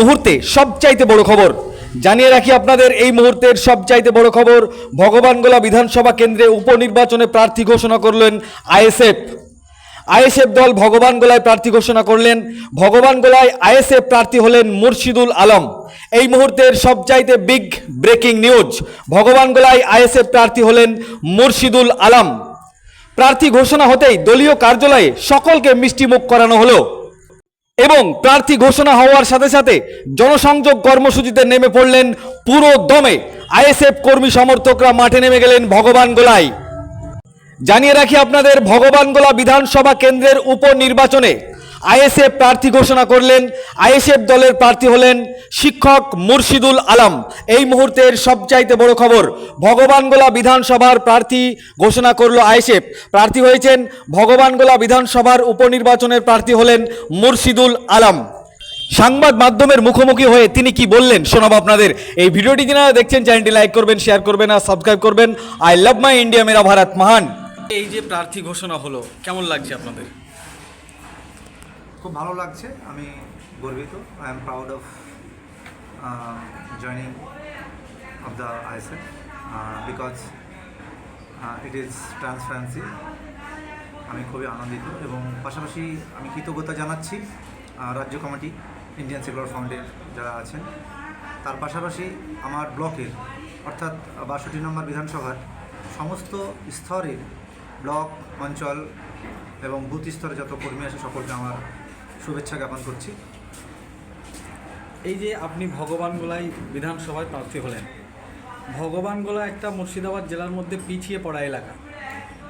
মুহূর্তে সবচাইতে বড় খবর। জানিয়ে রাখি আপনাদের, এই মুহূর্তের সবচাইতে বড় খবর, ভগবানগোলা বিধানসভা কেন্দ্রে উপনির্বাচনে প্রার্থী ঘোষণা করলেন আইএসএফ। আইএসএফ দল ভগবানগোলায় প্রার্থী ঘোষণা করলেন। ভগবানগোলায় আইএসএফ প্রার্থী হলেন মুর্শিদুল আলম। এই মুহূর্তের সবচাইতে বিগ ব্রেকিং নিউজ, ভগবানগোলায় আইএসএফ প্রার্থী হলেন মুর্শিদুল আলম। প্রার্থী ঘোষণা হতেই দলীয় কার্যালয়ে সকলকে মিষ্টিমুখ করানো হলো। এবং প্রার্থী ঘোষণা হওয়ার সাথে সাথে জনসংযোগ কর্মসূচিতে নেমে পড়লেন পুরো দমে আইএসএফ কর্মী সমর্থকরা মাঠে নেমে গেলেন ভগবান গোলায়। জানিয়ে রাখি আপনাদের ভগবান গোলা বিধানসভা কেন্দ্রের উপনির্বাচনে আইএসএফ প্রার্থী ঘোষণা করলেন, আইএসএফ দলের প্রার্থী হলেন শিক্ষক মুর্শিদুল আলম। এই মুহূর্তের সবচাইতে বড় খবর, ভগবানগোলা বিধানসভার প্রার্থী ঘোষণা করল আইএসএফ। প্রার্থী হয়েছেন ভগবানগোলা বিধানসভার উপনির্বাচনের প্রার্থী হলেন মুর্শিদুল আলম। সংবাদ মাধ্যমের মুখোমুখি হয়ে তিনি কি বললেন শোনাবো আপনাদের। এই ভিডিওটি যারা দেখছেন, চ্যানেলটি লাইক করবেন, শেয়ার করবেন আর সাবস্ক্রাইব করবেন। আই লাভ মাই ইন্ডিয়া, মেরা ভারত, মহান। এই যে প্রার্থী ঘোষণা হলো, কেমন লাগছে আপনাদের? খুব ভালো লাগছে। আমি গর্বিত। I am proud of joining of the ISF because it is transparency আমি খুবই আনন্দিত এবং পাশাপাশি আমি কৃতজ্ঞতা জানাচ্ছি রাজ্য কমিটি ইন্ডিয়ান সেকুলার ফ্রন্টের যারা আছেন। তার পাশাপাশি আমার ব্লকের, অর্থাৎ বাষট্টি নম্বর বিধানসভার সমস্ত স্তরের ব্লক, অঞ্চল এবং বুথ স্তরে যত কর্মী আছে সকলকে আমার শুভেচ্ছা জ্ঞাপন করছি। এই যে আপনি ভগবানগোলায় বিধানসভায় প্রার্থী হলেন ভগবানগোলা একটা মুর্শিদাবাদ জেলার মধ্যে পিছিয়ে পড়া এলাকা।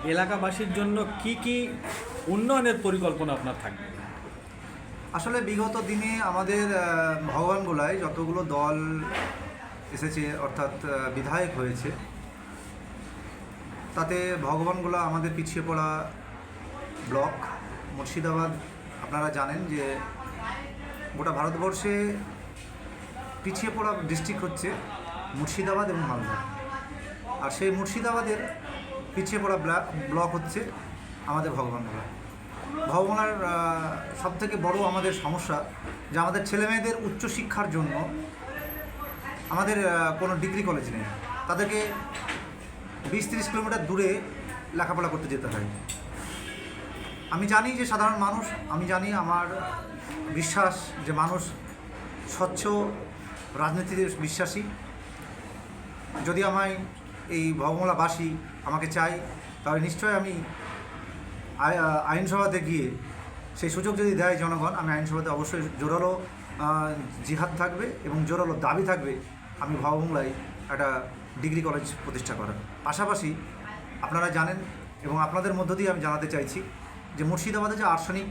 এলাকাবাসীর জন্য কি কি উন্নয়নের পরিকল্পনা আপনার থাকবে? আসলে বিগত দিনে আমাদের আহ, ভগবানগোলায় যতগুলো দল এসেছে অর্থাৎ বিধায়ক হয়েছে তাতে ভগবানগোলা আমাদের পিছিয়ে পড়া ব্লক মুর্শিদাবাদ, আপনারা জানেন যে গোটা ভারতবর্ষে পিছিয়ে পড়া ডিস্ট্রিক্ট হচ্ছে মুর্শিদাবাদ এবং মালদা। আর সেই মুর্শিদাবাদের পিছিয়ে পড়া ব্লা- ব্লক হচ্ছে আমাদের ভগবানগোলা ভগবানের সব থেকে বড় আমাদের সমস্যা যে আমাদের ছেলেমেয়েদের উচ্চশিক্ষার জন্য আমাদের কোনো ডিগ্রি কলেজ নেই। তাদেরকে বিশ তিরিশ কিলোমিটার দূরে লেখাপড়া করতে যেতে হয়। আমি জানি যে সাধারণ মানুষ, আমি জানি আমার বিশ্বাস যে মানুষ স্বচ্ছ রাজনীতিতে বিশ্বাসী। যদি আমায় এই ভবমলাবাসী আমাকে চাই তাহলে নিশ্চয়ই আমি আই- আইনসভাতে গিয়ে সেই সুযোগ যদি দেয় জনগণ, আমি আইনসভাতে অবশ্যই জোরালো জিহাদ থাকবে এবং জোরালো দাবি থাকবে আমি ভববাংলায় একটা ডিগ্রি কলেজ প্রতিষ্ঠা করার। পাশাপাশি আপনারা জানেন এবং আপনাদের মধ্য দিয়ে আমি জানাতে চাইছি যে মুর্শিদাবাদে যে আর্সেনিক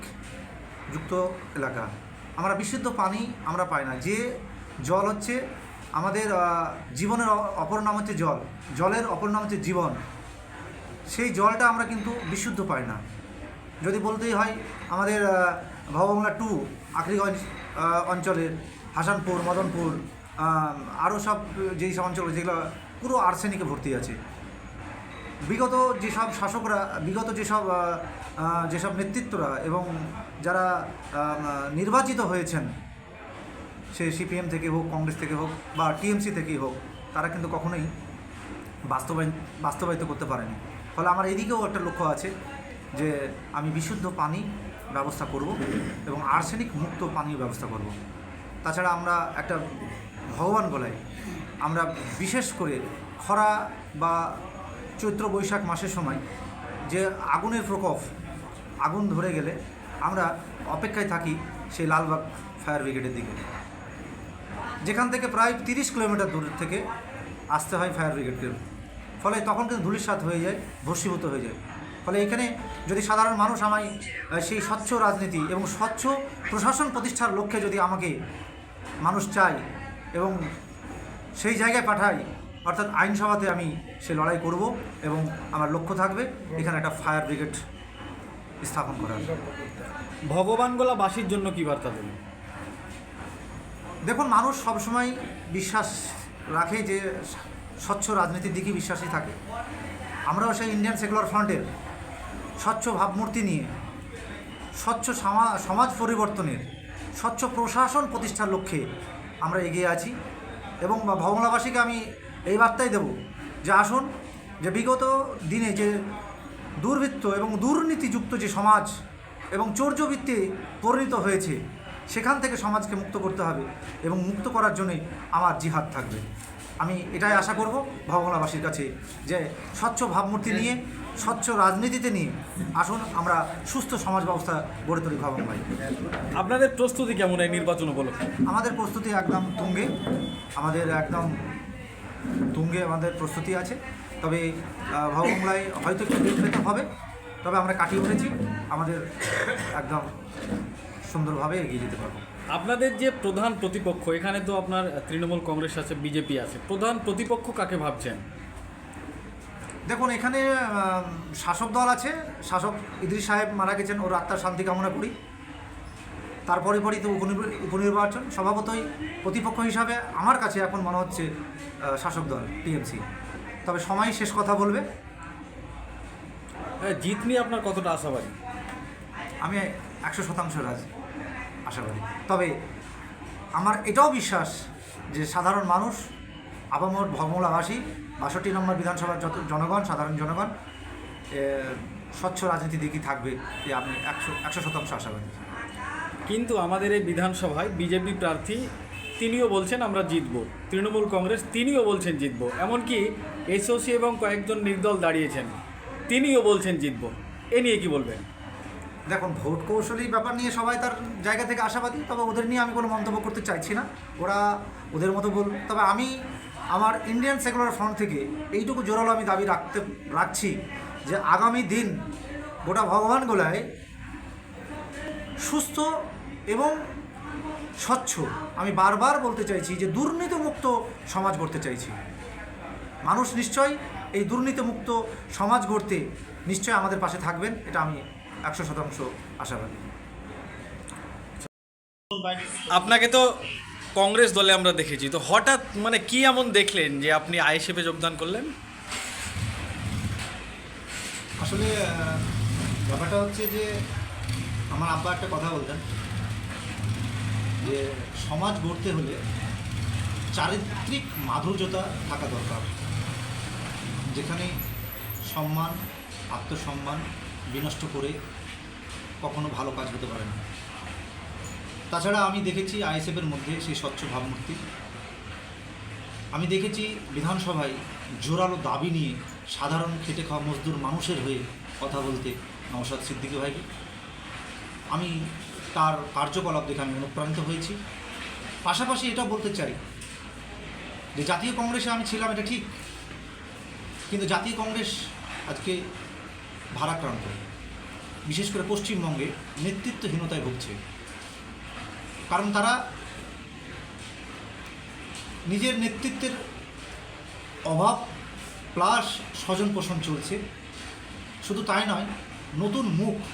যুক্ত এলাকা আমরা বিশুদ্ধ পানি আমরা পাই না। যে জল হচ্ছে আমাদের জীবনের অপর নাম হচ্ছে জল। জলের অপর নাম হচ্ছে জীবন। সেই জলটা আমরা কিন্তু বিশুদ্ধ পাই না। যদি বলতেই হয় আমাদের আহ, টু আখরিগঞ্জ অঞ্চলের হাসানপুর মদনপুর আরও সব যেই সব অঞ্চল যেগুলো পুরো আর্সেনিকে ভর্তি আছে। বিগত যেসব শাসকরা, বিগত যেসব যেসব নেতৃত্বরা এবং যারা নির্বাচিত হয়েছেন, সে সিপিএম থেকে হোক, কংগ্রেস থেকে হোক বা টিএমসি থেকেই হোক, তারা কিন্তু কখনোই বাস্তবায়ন বাস্তবায়িত করতে পারেনি। ফলে আমার এদিকেও একটা লক্ষ্য আছে যে আমি বিশুদ্ধ পানি ব্যবস্থা করব এবং আর্সেনিক মুক্ত পানির ব্যবস্থা করব। তাছাড়া আমরা একটা ভগবান গলায় আমরা বিশেষ করে খরা বা চৈত্র বৈশাখ মাসের সময় যে আগুনের প্রকোপ, আগুন ধরে গেলে আমরা অপেক্ষায় থাকি সেই লালবাগ ফায়ার ব্রিগেডের দিকে। যেখান থেকে প্রায় তিরিশ কিলোমিটার দূর থেকে আসতে হয় ফায়ার ব্রিগেডকে। ফলে তখন কিন্তু ধুলিস্বাদ হয়ে যায়, ভস্মীভূত হয়ে যায়। ফলে এখানে যদি সাধারণ মানুষ আমায় সেই স্বচ্ছ রাজনীতি এবং স্বচ্ছ প্রশাসন প্রতিষ্ঠার লক্ষ্যে যদি আমাকে মানুষ চায় এবং সেই জায়গায় পাঠায় অর্থাৎ আইনসভাতে আমি সে লড়াই করব এবং আমার লক্ষ্য থাকবে এখানে একটা ফায়ার ব্রিগেড স্থাপন করার ভগবানগোলাবাসীর জন্য কি বার্তা দেবেন? দেখুন মানুষ সবসময় বিশ্বাস রাখে যে স্বচ্ছ রাজনীতির দিকে বিশ্বাসী থাকে। আমরাও সেই ইন্ডিয়ান সেকুলার ফ্রন্টের স্বচ্ছ ভাবমূর্তি নিয়ে স্বচ্ছ সমা- সমাজ পরিবর্তনের স্বচ্ছ প্রশাসন প্রতিষ্ঠার লক্ষ্যে আমরা এগিয়ে আছি এবং ভবনবাসীকে আমি এই বার্তাই দেব যে আসুন যে বিগত দিনে যে দুর্বৃত্ত এবং দুর্নীতিযুক্ত যে সমাজ এবং চৌর্যবৃত্তে পরিণত হয়েছে সেখান থেকে সমাজকে মুক্ত করতে হবে এবং মুক্ত করার জন্যই আমার জিহাদ থাকবে। আমি এটাই আশা করব ভবনবাসীর কাছে যে স্বচ্ছ ভাবমূর্তি নিয়ে স্বচ্ছ রাজনীতিতে নিয়ে আসুন আমরা সুস্থ সমাজ ব্যবস্থা গড়ে তুলি ভবন ভাই আপনাদের প্রস্তুতি কেমন এই নির্বাচন উপলক্ষে? আমাদের প্রস্তুতি একদম তুঙ্গে। আমাদের একদম তুঙ্গে আমাদের প্রস্তুতি আছে। তবে ভবমলায় হয়তো একটু দিন পেতে হবে। তবে আমরা কাটিয়ে উঠেছি। আমাদের একদম সুন্দরভাবে এগিয়ে যেতে পারব। আপনাদের যে প্রধান প্রতিপক্ষ এখানে তো আপনার তৃণমূল কংগ্রেস আছে বিজেপি আছে। প্রধান প্রতিপক্ষ কাকে ভাবছেন? দেখুন এখানে শাসক দল আছে। শাসক ইদ্রিস সাহেব মারা গেছেন। ওর আত্মার শান্তি কামনা করি। তারপরে পরই তো উপনির্ব- উপনির্বাচন স্বভাবতই প্রতিপক্ষ হিসাবে আমার কাছে এখন মনে হচ্ছে শাসক দল টিএমসি। তবে সময় শেষ কথা বলবে। হ্যাঁ, জিত নিয়ে আপনার কতটা আশাবাদী? আমি একশো শতাংশ রাজি আশাবাদী। তবে আমার এটাও বিশ্বাস যে সাধারণ মানুষ আবামর ভগমলাবাসী বাষট্টি নম্বর বিধানসভার যত জনগণ সাধারণ জনগণ স্বচ্ছ রাজনীতি দিকই থাকবে যে আমি একশো একশো শতাংশ আশাবাদী। কিন্তু আমাদের এই বিধানসভায় বিজেপি প্রার্থী তিনিও বলছেন আমরা জিতব। তৃণমূল কংগ্রেস তিনিও বলছেন জিতব। এমনকি এসওসি এবং কয়েকজন নির্দল দাঁড়িয়েছেন, তিনিও বলছেন জিতব। এ নিয়ে কি বলবেন? দেখুন, ভোট কৌশলী ব্যাপার নিয়ে সবাই তার জায়গা থেকে আশাবাদী, তবে ওদের নিয়ে আমি কোনো মন্তব্য করতে চাইছি না। ওরা ওদের মতো বল তবে আমি আমার ইন্ডিয়ান সেকুলার ফ্রন্ট থেকে এইটুকু জোরালো আমি দাবি রাখতে, রাখছি যে আগামী দিন গোটা ভগবান গোলায় সুস্থ এবং স্বচ্ছ। আমি বারবার বলতে চাইছি যে দুর্নীতিমুক্ত সমাজ গড়তে চাইছি। মানুষ নিশ্চয়ই এই দুর্নীতিমুক্ত সমাজ গড়তে নিশ্চয়ই আমাদের পাশে থাকবেন এটা আমি একশো শতাংশ আশাবাদী। আপনাকে তো কংগ্রেস দলে আমরা দেখেছি তো হঠাৎ মানে কি এমন দেখলেন যে আপনি আইএসএফে যোগদান করলেন? আসলে ব্যাপারটা হচ্ছে যে আমার আব্বা একটা কথা বলতেন। যে সমাজ গড়তে হলে চারিত্রিক মাধুর্যতা থাকা দরকার। যেখানে সম্মান, আত্মসম্মান বিনষ্ট করে কখনো ভালো কাজ হতে পারে না। তাছাড়া আমি দেখেছি আইএসএফের মধ্যে সেই স্বচ্ছ ভাবমূর্তি। আমি দেখেছি বিধানসভায় জোরালো দাবি নিয়ে সাধারণ খেটে খাওয়া মজদুর মানুষের হয়ে কথা বলতে নওশাদ সিদ্দিকী ভাইকে। আমি তার কার্যকলাপ দেখে আমি অনুপ্রাণিত হয়েছি। পাশাপাশি এটা বলতে চাই যে জাতীয় কংগ্রেসে আমি ছিলাম, এটা ঠিক। কিন্তু জাতীয় কংগ্রেস আজকে ভারাক্রান্ত। বিশেষ করে পশ্চিমবঙ্গে নেতৃত্বহীনতায় ভুগছে। কারণ তারা নিজের নেতৃত্বের অভাব প্লাস স্বজন পোষণ চলছে। শুধু তাই নয়, নতুন মুখ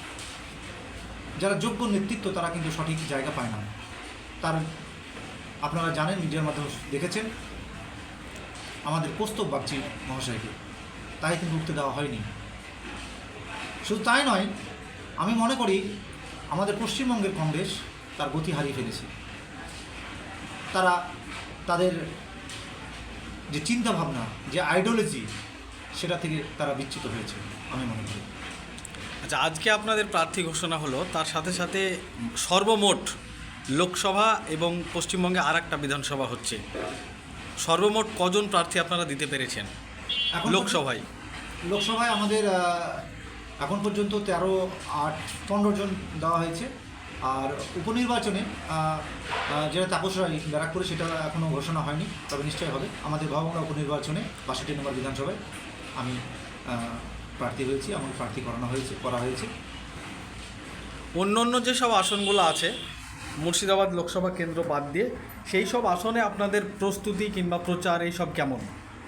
যারা যোগ্য নেতৃত্ব, তারা কিন্তু সঠিক জায়গা পায় না। তার, আপনারা জানেন, মিডিয়ার মাধ্যমে দেখেছেন, আমাদের কৌস্তব বাগচি মহাশয়কে। তাই কিন্তু উঠতে দেওয়া হয়নি। শুধু তাই নয়, আমি মনে করি, আমাদের পশ্চিমবঙ্গের কংগ্রেস তার গতি হারিয়ে ফেলেছে। তারা তাদের যে চিন্তাভাবনা, যে আইডিওলজি সেটা থেকে তারা বিচ্যুত হয়েছে, আমি মনে করি। আচ্ছা আজকে আপনাদের প্রার্থী ঘোষণা হলো তার সাথে সাথে সর্বমোট লোকসভা এবং পশ্চিমবঙ্গে আর একটা বিধানসভা হচ্ছে। সর্বমোট কজন প্রার্থী আপনারা দিতে পেরেছেন? এখন লোকসভায়। লোকসভায় আমাদের এখন পর্যন্ত তেরো আট পনেরো জন দেওয়া হয়েছে। আর উপনির্বাচনে যেটা তাপস রায় ব্যারাকপুরে সেটা এখনও ঘোষণা হয়নি তবে নিশ্চয়ই হবে। আমাদের ভবনগা উপনির্বাচনে বাষট্টি নম্বর বিধানসভায় আমি প্রার্থী হয়েছি আমার প্রার্থী করানো হয়েছে করা হয়েছে। অন্য অন্য যেসব আসনগুলো আছে মুর্শিদাবাদ লোকসভা কেন্দ্র বাদ দিয়ে সেই সব আসনে আপনাদের প্রস্তুতি কিংবা প্রচার এই সব কেমন?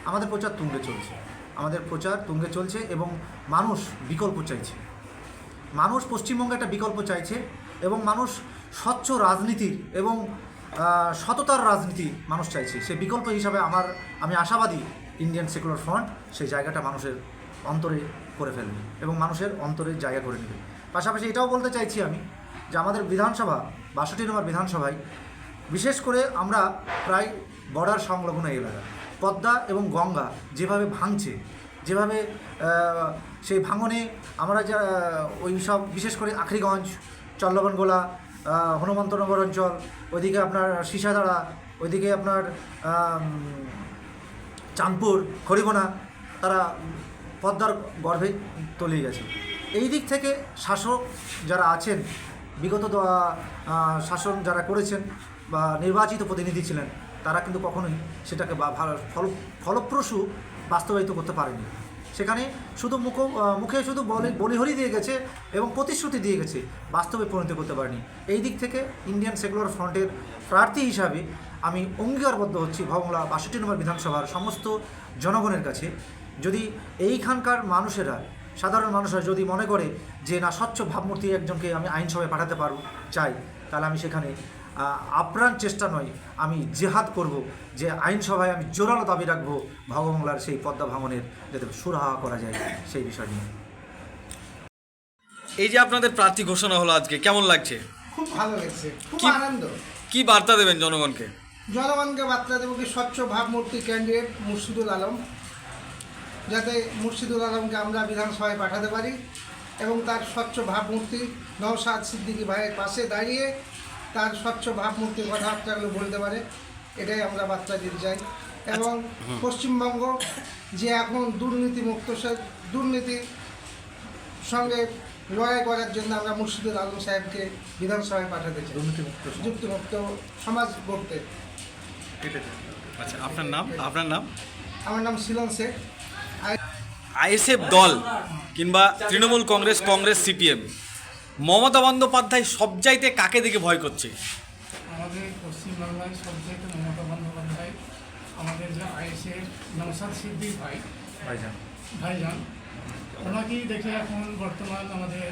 আমাদের প্রচার তুঙ্গে চলছে। আমাদের প্রচার তুঙ্গে চলছে এবং মানুষ বিকল্প চাইছে। মানুষ পশ্চিমবঙ্গে একটা বিকল্প চাইছে এবং মানুষ স্বচ্ছ রাজনীতির এবং সততার রাজনীতি মানুষ চাইছে। সে বিকল্প হিসাবে আমার আমি আশাবাদী ইন্ডিয়ান সেকুলার ফ্রন্ট সেই জায়গাটা মানুষের অন্তরে করে ফেলবে এবং মানুষের অন্তরে জায়গা করে নেবে। পাশাপাশি এটাও বলতে চাইছি আমি যে আমাদের বিধানসভা, বাষট্টি নম্বর বিধানসভায় বিশেষ করে আমরা প্রায় বর্ডার সংলগ্ন এলাকা। পদ্মা এবং গঙ্গা যেভাবে ভাঙছে, যেভাবে সেই ভাঙনে আমরা যা ওই সব বিশেষ করে আখরিগঞ্জ, চল্লবনগোলা হনুমন্তনগর অঞ্চল, ওইদিকে আপনার সিসাদাড়া ওইদিকে আপনার চাঁদপুর, খড়িগোনা, তারা পদ্মার গর্ভে তলিয়ে গেছে। এই দিক থেকে শাসক যারা আছেন, বিগত শাসন যারা করেছেন বা নির্বাচিত প্রতিনিধি ছিলেন, তারা কিন্তু কখনোই সেটাকে বা ফল, ফলপ্রসূ বাস্তবায়িত করতে পারেনি সেখানে শুধু মুখ মুখে শুধু বলি, বলিহরি দিয়ে গেছে এবং প্রতিশ্রুতি দিয়ে গেছে, বাস্তবে পরিণত করতে পারেনি। এই দিক থেকে ইন্ডিয়ান সেকুলার ফ্রন্টের প্রার্থী হিসাবে আমি অঙ্গীকারবদ্ধ হচ্ছি ভবংলা বাষট্টি নম্বর বিধানসভার সমস্ত জনগণের কাছে। যদি এইখানকার মানুষেরা সাধারণ মানুষরা যদি মনে করে যে না স্বচ্ছ ভাবমূর্তি একজনকে আমি আইনসভায় পাঠাতে পারব চাই তাহলে আমি সেখানে আপ্রাণ চেষ্টা নয় আমি জেহাদ করব যে আইনসভায় আমি জোরালো দাবি রাখব ভগবাংলার সেই পদ্মা ভাঙনের যাতে সুরাহা করা যায় সেই বিষয় নিয়ে। এই যে আপনাদের প্রার্থী ঘোষণা হলো আজকে কেমন লাগছে? খুব ভালো লাগছে খুব কি- আনন্দ। কি বার্তা দেবেন জনগণকে? জনগণকে বার্তা দেবো কি স্বচ্ছ ভাবমূর্তি ক্যান্ডিডেট মুর্শিদুল আলম যাতে মুর্শিদুল আলমকে আমরা বিধানসভায় পাঠাতে পারি এবং তার স্বচ্ছ ভাবমূর্তি নওশাদ সিদ্দিকী ভাইয়ের পাশে দাঁড়িয়ে তার স্বচ্ছ ভাবমূর্তির কথাবার্তাগুলো বলতে পারে এটাই আমরা বার্তা দিতে চাই। এবং পশ্চিমবঙ্গ যে এখন দুর্নীতিমুক্ত সে- দুর্নীতির সঙ্গে লড়াই করার জন্য আমরা মুর্শিদুল আলম সাহেবকে বিধানসভায় পাঠাতে চাই। দুর্নীতিমুক্ত যুক্তিমুক্ত সমাজ গড়তে। আচ্ছা আপনার নাম? আপনার নাম? আমার নাম শিলন শেখ। আইএসএফ দল কিংবা তৃণমূল কংগ্রেস কংগ্রেস সিপিএম মমতা বন্দ্যোপাধ্যায় সব সবচাইতে কাকে দেখে ভয় করছে? আমাদের পশ্চিমবাংলায় সবচেয়ে মমতা বন্দ্যোপাধ্যায় আমাদের যে আইএসের নৌসাদ সিদ্দিক ভাই ভাইজান। ভাইজান ওনাকেই দেখে এখন বর্তমান আমাদের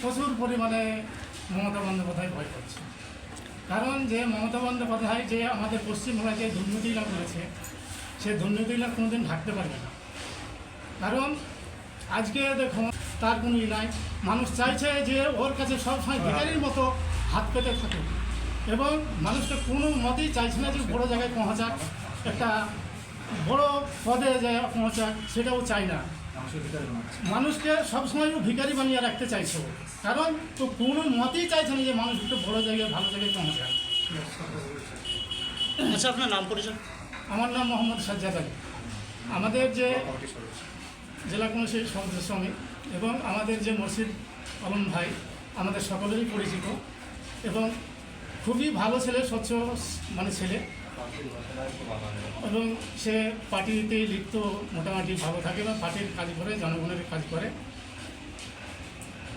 প্রচুর পরিমাণে মমতা বন্দ্যোপাধ্যায় ভয় করছে। কারণ যে মমতা বন্দ্যোপাধ্যায় যে আমাদের পশ্চিমবাংলায় যে দুর্নীতিগুলো করেছে সে দুর্নীতিগুলো কোনোদিন ঢাকতে পারবে না। কারণ আজকে দেখুন তার কোনো ই নাই। মানুষ চাইছে যে ওর কাছে সবসময় ভিখারির মতো হাত পেতে থাকুক এবং মানুষকে কোনো মতেই চাইছে না যে বড়ো জায়গায় পৌঁছাক। একটা বড় পদে যে পৌঁছাক সেটাও চাই না। মানুষকে সবসময় ও ভিখারি বানিয়ে রাখতে চাইছে ও। কারণ তো কোনো মতেই চাইছে না যে মানুষ একটু বড় জায়গায় ভালো জায়গায় পৌঁছাক। আচ্ছা আপনার নাম পরিচয়? আমার নাম মোহাম্মদ সাজ্জাদ আলী। আমাদের যে জেলা কমিটির সদস্য আমি এবং আমাদের যে মসজিদ আলম ভাই, আমাদের সকলেরই পরিচিত এবং খুবই ভালো ছেলে, স্বচ্ছ মানে ছেলে এবং সে পার্টিতে লিপ্ত মোটামুটি ভালো থাকে বা পার্টির কাজ করে, জনগণের কাজ করে।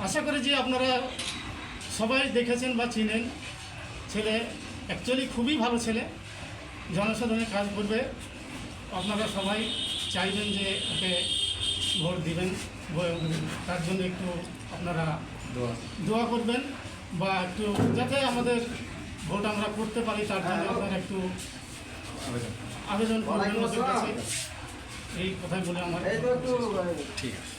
আশা করি যে আপনারা সবাই দেখেছেন বা চিনেন ছেলে অ্যাকচুয়ালি খুবই ভালো ছেলে, জনসাধারণের কাজ করবে। আপনারা সবাই চাইবেন যে ওকে ভোট দিবেন তার জন্য একটু আপনারা দোয়া। দোয়া করবেন বা একটু যাতে আমাদের ভোট আমরা করতে পারি তার জন্য আপনারা একটু আবেদন। করবেন। এই কথাই বলে আমার ঠিক আছে।